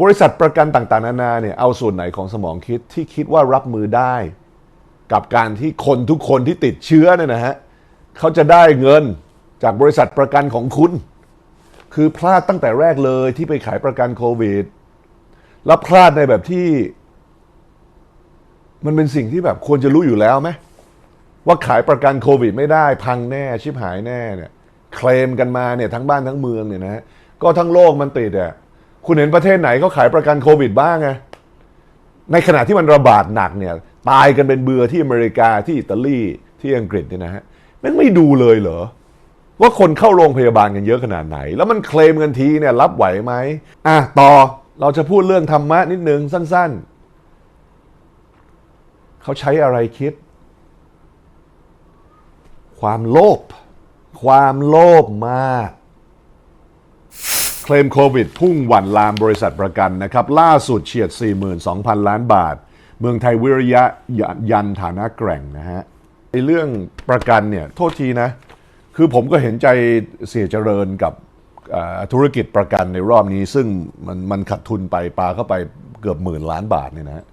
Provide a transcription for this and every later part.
บริษัทประกันต่างๆ นานาเนี่ยเอาส่วนไหนของสมองคิดที่คิดว่ารับมือได้ กับการที่คนทุกคนที่ติดเชื้อเนี่ยนะฮะเขาจะได้เงินจากบริษัทประกันของคุณ คือพลาดตั้งแต่แรกเลยที่ไปขายประกันโควิดแล้วพลาดในแบบที่ มันเป็นสิ่งที่แบบควรจะรู้อยู่แล้วไหมว่าขายประกันโควิด ไม่ได้พังแน่ชิบหายแน่เนี่ย เคลมกันมาเนี่ยทั้งบ้านทั้งเมืองเนี่ยนะฮะก็ทั้งโลกมันติดอะ คุณเห็นประเทศไหนเขาขายประกันโควิดบ้างไงในขณะที่มันระบาดหนักเนี่ย ตายกันเป็นเบือที่อเมริกาที่อิตาลีที่อังกฤษเนี่ยนะฮะมันไม่ดูเลยเหรอ ว่าคนเข้าโรงพยาบาลกันเยอะขนาดไหน แล้วมันเคลมกันทีเนี่ยรับไหวไหมอะต่อเราจะพูดเรื่องธรรมะนิดนึงสั้น ๆ เขาใช้อะไรคิด ความโลภความโลภมาก เคลมโควิด พุ่งหวันลามบริษัทประกันนะครับ ล่าสุดเฉียด 42,000 ล้านบาท เมืองไทยวิริยะยันฐานะแกร่งนะฮะในเรื่องประกันเนี่ยโทษทีนะ คือผมก็เห็นใจเสียเจริญกับธุรกิจประกันในรอบนี้ ซึ่งมันมันขาดทุนไปปาเข้าไปเกือบหมื่นล้านบาทเนี่ยนะ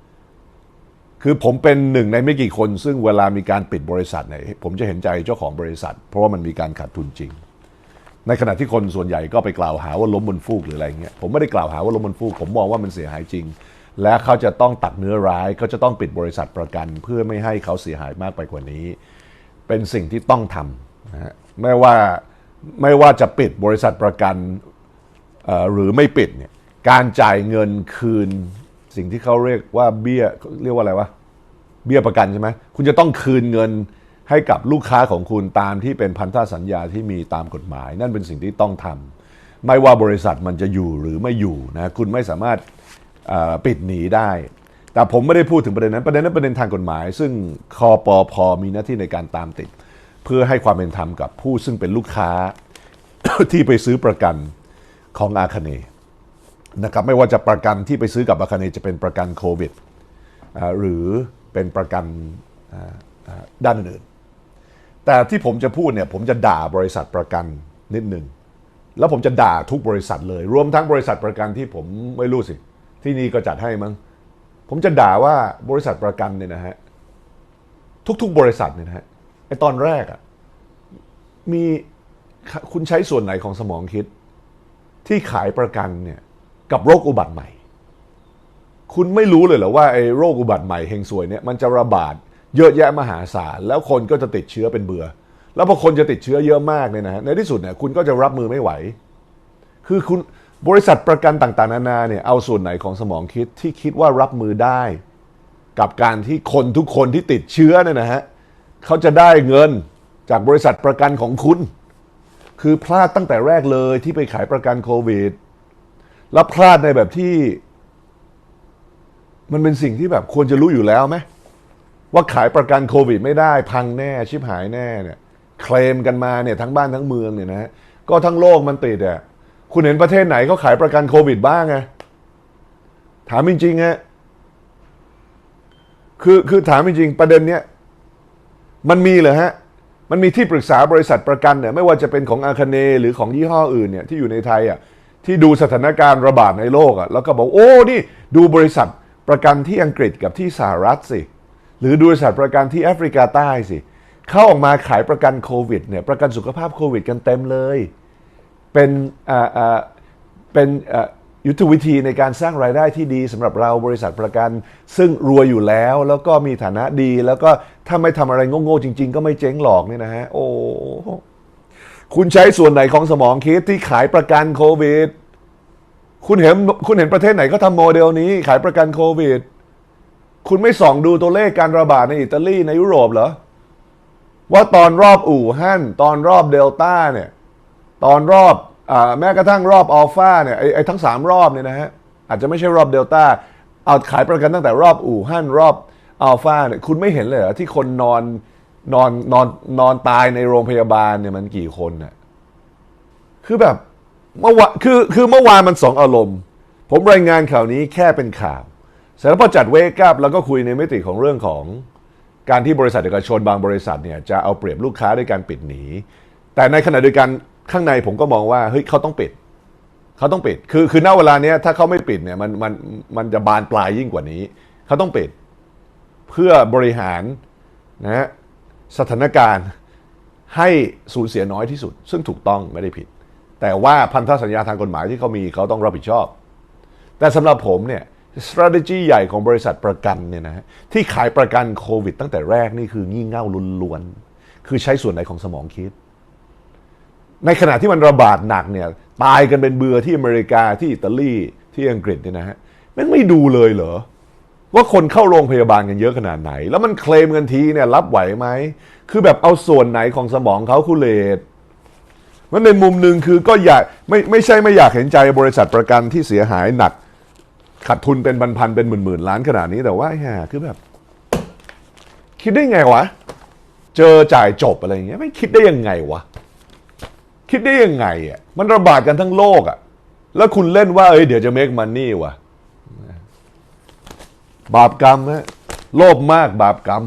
คือผมเป็นหนึ่งในไม่กี่คน ซึ่งเวลามีการปิดบริษัทเนี่ยผมจะเห็นใจเจ้าของบริษัท เพราะว่ามันมีการขาดทุนจริง ในขณะที่คนส่วนใหญ่ก็ไปกล่าวหาว่าล้มบนฟูกหรืออะไรเงี้ยผมไม่ได้กล่าวหาว่าล้มบนฟูก ผมมองว่ามันเสียหายจริง และเขาจะต้องตัดเนื้อร้ายเขาจะต้องปิดบริษัทประกัน เพื่อไม่ให้เขาเสียหายมากไปกว่านี้ เป็นสิ่งที่ต้องทำนะฮะไม่ว่าไม่ว่าจะปิดบริษัทประกันหรือไม่ปิดเนี่ยการจ่ายเงินคืน สิ่งที่เขาเรียกว่าเบี้ยเรียกว่าอะไรวะเบี้ยประกันใช่ไหมคุณจะต้องคืนเงิน ให้กับลูกค้าของคุณตามที่เป็นพันธสัญญาที่มีตามกฎหมาย นั่นเป็นสิ่งที่ต้องทำไม่ว่าบริษัทมันจะอยู่หรือไม่อยู่นะคุณไม่สามารถปิดหนีได้ แต่ผมไม่ได้พูดถึงประเด็นนั้นประเด็นนั้นประเด็นทางกฎหมาย ซึ่งคอปอพอมีหน้าที่ในการตามติด เพื่อให้ความเป็นธรรมกับผู้ซึ่งเป็นลูกค้าที่ไปซื้อประกันของอาคเนนะครับไม่ว่าจะประกันที่ไปซื้อกับอาคเนจะเป็นประกันโควิดหรือเป็นประกันด้านอื่น แต่ที่ผมจะพูดเนี่ยผมจะด่าบริษัทประกันนิดหนึ่งแล้วผมจะด่าทุกบริษัทเลย รวมทั้งบริษัทประกันที่ผมไม่รู้สิ ที่นี่ก็จัดให้มั้งผมจะด่าว่าบริษัทประกันเนี่ยนะฮะทุกๆ บริษัทเนี่ยนะฮะไอตอนแรกอะมีคุณใช้ส่วนไหนของสมองคิด ที่ขายประกันเนี่ยกับโรคอุบัติใหม่ คุณไม่รู้เลยเหรอว่าไอ้โรคอุบัติใหม่เฮงซวยเนี่ยมันจะระบาด เยอะแยะมหาศาล แล้วคนก็จะติดเชื้อเป็นเบื่อ แล้วพอคนจะติดเชื้อเยอะมากเนี่ยนะฮะในที่สุดเนี่ยคุณก็จะรับมือไม่ไหว คือคุณบริษัทประกันต่างๆ นานาเนี่ยเอาส่วนไหนของสมองคิดที่คิดว่ารับมือได้ กับการที่คนทุกคนที่ติดเชื้อเนี่ยนะฮะเขาจะได้เงินจากบริษัทประกันของคุณ คือพลาดตั้งแต่แรกเลยที่ไปขายประกันโควิดแล้วพลาดในแบบที่ มันเป็นสิ่งที่แบบควรจะรู้อยู่แล้วไหม ว่าขายประกันโควิดไม่ได้พังแน่ชิบหายแน่เนี่ยเคลมกันมาเนี่ยทั้งบ้านทั้งเมืองเนี่ยนะฮะก็ทั้งโลกมันติดอะคุณเห็นประเทศไหนเขาขายประกันโควิดบ้างไงถามจริงๆฮะคือคือถามจริงๆประเด็นเนี้ยมันมีเหรอฮะมันมีที่ปรึกษาบริษัทประกันเนี่ยไม่ว่าจะเป็นของอาคเนหรือของยี่ห้ออื่นเนี่ยที่อยู่ในไทยอะที่ดูสถานการณ์ระบาดในโลกอะแล้วก็บอกโอ้นี่ดูบริษัทประกันที่อังกฤษกับที่สหรัฐสิ หรือดูบริษัทประกันที่แอฟริกาใต้สิเข้าออกมาขายประกันโควิดเนี่ยประกันสุขภาพโควิดกันเต็มเลย เป็นอ่าอ่าเป็นอ่ายุทธวิธีในการสร้างรายได้ที่ดีสำหรับเราบริษัทประกัน ซึ่งรวยอยู่แล้ว แล้วก็มีฐานะดี แล้วก็ถ้าไม่ทำอะไรโง่ๆจริง ๆ ก็ไม่เจ๊งหรอกเนี่ยนะฮะโอ้คุณใช้ส่วนไหนของสมองคิดที่ขายประกันโควิด คุณเห็นคุณเห็นประเทศไหนเขาทำโมเดลนี้ขายประกันโควิด คุณไม่ส่องดูตัวเลขการระบาดในอิตาลีในยุโรปเหรอ ว่าตอนรอบอู่ฮั่นตอนรอบเดลต้าเนี่ย ตอนรอบอแม้กระทั่งรอบอัลฟาเนี่ยไอ้ไอ้ทั้งสามรอบเนี่ยนะฮะ อาจจะไม่ใช่รอบเดลต้าเอาขายประกันตั้งแต่รอบอู่ฮั่นรอบอัลฟาเนี่ยคุณไม่เห็นเลยเหรอที่คนนอนนอนนอนนอนตายในโรงพยาบาลเนี่ยมันกี่คนน่ะคือแบบเมื่อวานคือคือเมื่อวานมันสองอารมณ์ ผมรายงานข่าวนี้แค่เป็นข่าว สร็จแล้วพอจัดเวกับ แล้วก็คุยในมิติของเรื่องของการที่บริษัทเอกชนบางบริษัทเนี่ยจะเอาเปรียบลูกค้าด้วยการปิดหนี แต่ในขณะเดียวกันข้างในผมก็มองว่าเฮ้ยเขาต้องปิดเขาต้องปิด คือคือณเวลาเนี้ยถ้าเขาไม่ปิดเนี่ยมันมันมันจะบานปลายยิ่งกว่านี้ เขาต้องปิด เพื่อบริหารนะฮะสถานการณ์ให้สูญเสียน้อยที่สุด ซึ่งถูกต้องไม่ได้ผิด แต่ว่าพันธสัญญาทางกฎหมายที่เขามีเขาต้องรับผิดชอบ แต่สำหรับผมเนี่ย strategy ใหญ่ของบริษัทประกันเนี่ยนะฮะที่ขายประกันโควิดตั้งแต่แรกนี่คืองี่เง่าล้วน คือใช้ส่วนไหนของสมองคิด ในขณะที่มันระบาดหนักเนี่ยตายกันเป็นเบือที่อเมริกาที่อิตาลีที่อังกฤษเนี่ยนะฮะแม่งไม่ดูเลยเหรอ ว่าคนเข้าโรงพยาบาลกันเยอะขนาดไหน แล้วมันเคลมกันทีเนี่ยรับไหวไหม คือแบบเอาส่วนไหนของสมองเขาคุเลตมันในมุมหนึ่งคือก็อยากไม่ไม่ใช่ไม่อยากเห็นใจบริษัทประกันที่เสียหายหนัก ขาดทุนเป็นพันๆเป็นหมื่นๆล้านขนาดนี้แต่ว่าแหมคือแบบ คิดได้ไงวะ เจอจ่ายจบอะไรอย่างเงี้ยไม่คิดได้ยังไงวะ คิดได้ยังไงอะมันระบาดกันทั้งโลกอะ แล้วคุณเล่นว่าเอ้ยเดี๋ยวจะ make money วะบาปกรรมฮะโลภมากบาปกรรม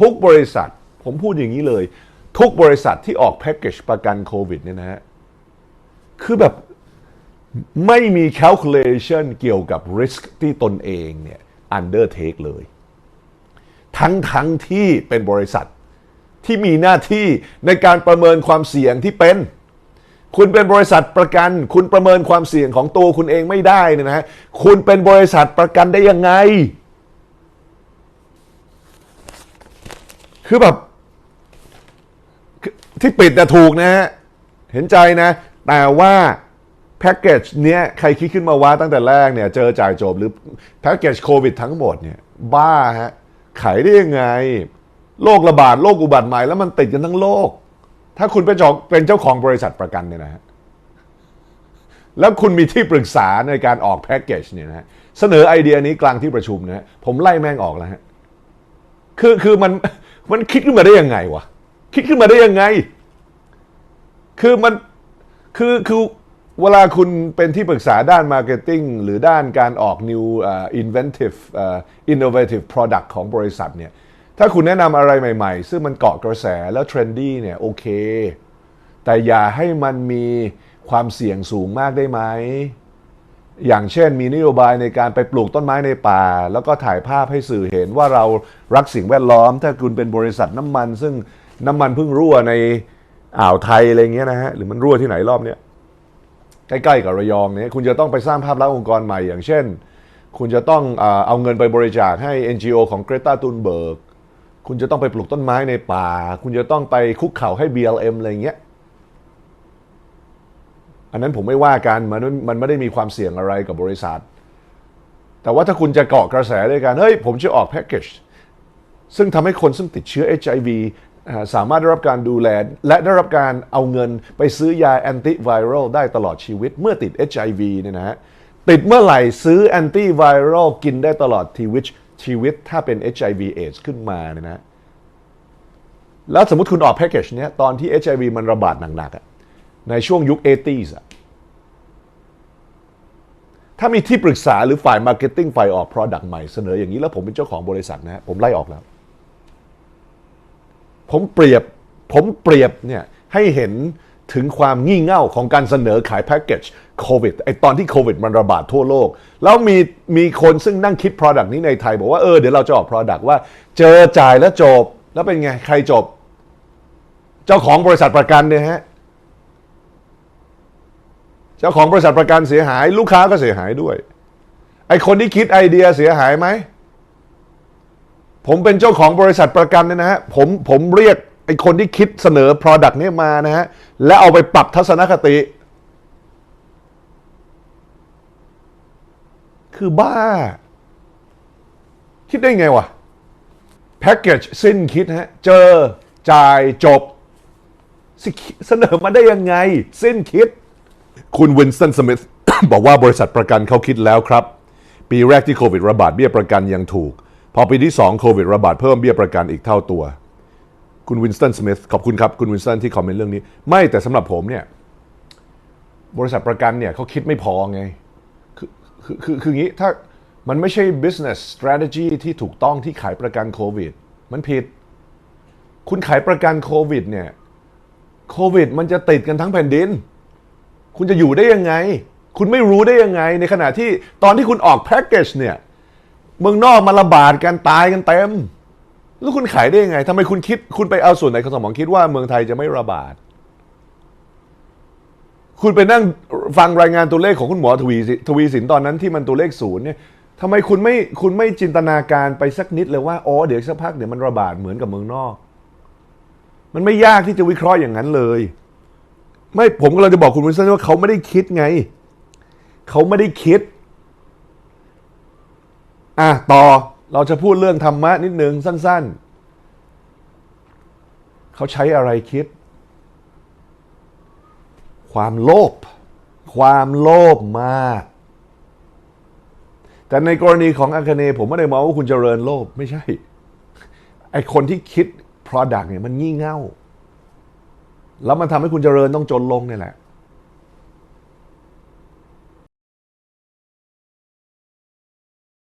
ทุกบริษัท ผมพูดอย่างนี้เลย ทุกบริษัทที่ออกแพ็กเกจประกันโควิดเนี่ยนะฮะคือแบบ ไม่มี calculation เกี่ยวกับ risk ที่ตนเองเนี่ย undertake เลย ทั้งทั้งที่เป็นบริษัทที่มีหน้าที่ในการประเมินความเสี่ยงที่เป็น คุณเป็นบริษัทประกัน คุณประเมินความเสี่ยงของตัวคุณเองไม่ได้นะฮะคุณเป็นบริษัทประกันได้ยังไง คือแบบที่ปิดนะถูกนะฮะเห็นใจนะ แต่ว่า แพ็กเกจเนี้ยใครคิดขึ้นมาว่าตั้งแต่แรกเนี่ยเจอจ่ายจบหรือแพ็กเกจโควิดทั้งหมดเนี่ยบ้าฮะขายได้ยังไงโรคระบาดโรคอุบัติใหม่แล้วมันติดกันทั้งโลก ถ้าคุณเป็นเจ้าเป็นเจ้าของบริษัทประกันเนี่ยนะฮะแล้วคุณมีที่ปรึกษาในการออกแพ็กเกจเนี่ยนะฮะเสนอไอเดียนี้กลางที่ประชุมนะฮะผมไล่แม่งออกแล้วฮะคือคือมันมันคิดขึ้นมาได้ยังไงวะคิดขึ้นมาได้ยังไง คือมันคือคือ เวลาคุณเป็นที่ปรึกษาด้านมาร์เก็ตติ้งหรือด้านการออก new uh, inventive uh, innovative product ของบริษัทเนี่ย ถ้าคุณแนะนำอะไรใหม่ๆ ซึ่งมันเกาะกระแสแล้วเทรนดี้เนี่ยโอเค แต่อย่าให้มันมีความเสี่ยงสูงมากได้ไหม อย่างเช่นมีนโยบายในการไปปลูกต้นไม้ในป่า แล้วก็ถ่ายภาพให้สื่อเห็นว่าเรารักสิ่งแวดล้อม ถ้าคุณเป็นบริษัทน้ำมัน ซึ่งน้ำมันเพิ่งรั่วในอ่าวไทยอะไรเงี้ยนะฮะ หรือมันรั่วที่ไหนรอบเนี้ย ใกล้ๆกับระยองเนี่ยคุณจะต้องไปสร้างภาพลักษณ์องค์กรใหม่อย่างเช่น คุณจะต้องเอาเงินไปบริจาคให้ NGO ของเกรตาตูนเบิร์กคุณจะต้องไปปลูกต้นไม้ในป่า คุณจะต้องไปคุกเข่าให้ BLM อะไรเงี้ยอันนั้นผมไม่ว่ากันมันมันไม่ได้มีความเสี่ยงอะไรกับบริษัท แต่ว่าถ้าคุณจะเกาะกระแสด้วยกันเฮ้ยผมจะออกแพ็กเกจซึ่งทำให้คนซึ่งติดเชื้อ HIV อ่า สามารถได้รับการดูแล และได้รับการเอาเงินไปซื้อยาแอนติไวรัลได้ตลอดชีวิตเมื่อติด HIV เนี่ยนะฮะติดเมื่อไหร่ซื้อแอนติไวรัลกินได้ตลอดชีวิตชีวิตถ้าเป็น HIV AIDS ขึ้นมาเนี่ยนะ แล้วสมมติคุณออกแพ็กเกจเนี้ยตอนที่ HIV มันระบาดหนักๆอะในช่วงยุค 80s อะถ้ามีที่ปรึกษาหรือฝ่ายมาร์เก็ตติ้งฝ่ายออก Product ใหม่เสนออย่างนี้แล้วผมเป็นเจ้าของบริษัทนะฮะผมไล่ออกแล้ว ผมเปรียบผมเปรียบเนี่ยให้เห็นถึงความงี่เง่าของการเสนอขายแพ็กเกจโควิดไอตอนที่โควิดมันระบาดทั่วโลก แล้วมีมีคนซึ่งนั่งคิด Product นี้ในไทย บอกว่า เออเดี๋ยวเราจะออก Product ว่า เจอจ่ายแล้วจบ แล้วเป็นไง ใครจบ เจ้าของบริษัทประกันเนี่ยฮะ เจ้าของบริษัทประกันเสียหาย ลูกค้าก็เสียหายด้วย ไอคนที่คิดไอเดียเสียหายไหม ผมเป็นเจ้าของบริษัทประกันเนี่ยนะฮะผมผมเรียกไอคนที่คิดเสนอ Product นี้มานะฮะและเอาไปปรับทัศนคติ คือบ้า คิดได้ไงวะแพ็กเกจสิ้นคิดฮะเจอจ่ายจบสเสนอมาได้ยังไง สิ้นคิด คุณวินสตันสมิธบอกว่าบริษัทประกันเขาคิดแล้วครับ ปีแรกที่โควิดระบาดเบี้ยประกันยังถูก พอปีที่ 2 โควิดระบาดเพิ่มเบี้ยประกันอีกเท่าตัว คุณวินสตันสมิธขอบคุณครับ คุณวินสตันที่คอมเมนต์เรื่องนี้ ไม่แต่สำหรับผมเนี่ย บริษัทประกันเนี่ยเขาคิดไม่พอไง คือคือคือคืออย่างนี้ถ้ามันไม่ใช่ business strategy ที่ถูกต้องที่ขายประกันโควิด มันผิด คุณขายประกันโควิดเนี่ยโควิด มันจะติดกันทั้งแผ่นดิน คุณจะอยู่ได้ยังไง คุณไม่รู้ได้ยังไง ในขณะที่ตอนที่คุณออกแพ็กเกจเนี่ย เมืองนอกมาระบาดกันตายกันเต็ม แล้วคุณขายได้ยังไงทำไมคุณคิด คุณไปเอาส่วนไหนของสมองคิดว่าเมืองไทยจะไม่ระบาด คุณไปนั่งฟังรายงานตัวเลขของคุณหมอทวีสิทวีสินตอนนั้นที่มันตัวเลขศูนย์เนี่ยทำไมคุณไม่คุณไม่จินตนาการไปสักนิดเลยว่าอ๋อเดี๋ยวสักพักเดี๋ยวมันระบาดเหมือนกับเมืองนอก มันไม่ยากที่จะวิเคราะห์อย่างนั้นเลย ไม่ผมกำลังจะบอกคุณวินสันว่าเขาไม่ได้คิดไง เขาไม่ได้คิด อะต่อเราจะพูดเรื่องธรรมะนิดนึงสั้น ๆ เขาใช้อะไรคิด ความโลภความโลภมาก แต่ในกรณีของอาคเนผมไม่ได้มองว่าคุณเจริญโลภไม่ใช่ ไอคนที่คิด Product เนี่ยมันงี่เง่า แล้วมันทำให้คุณเจริญต้องจนลงเนี่ยแหละ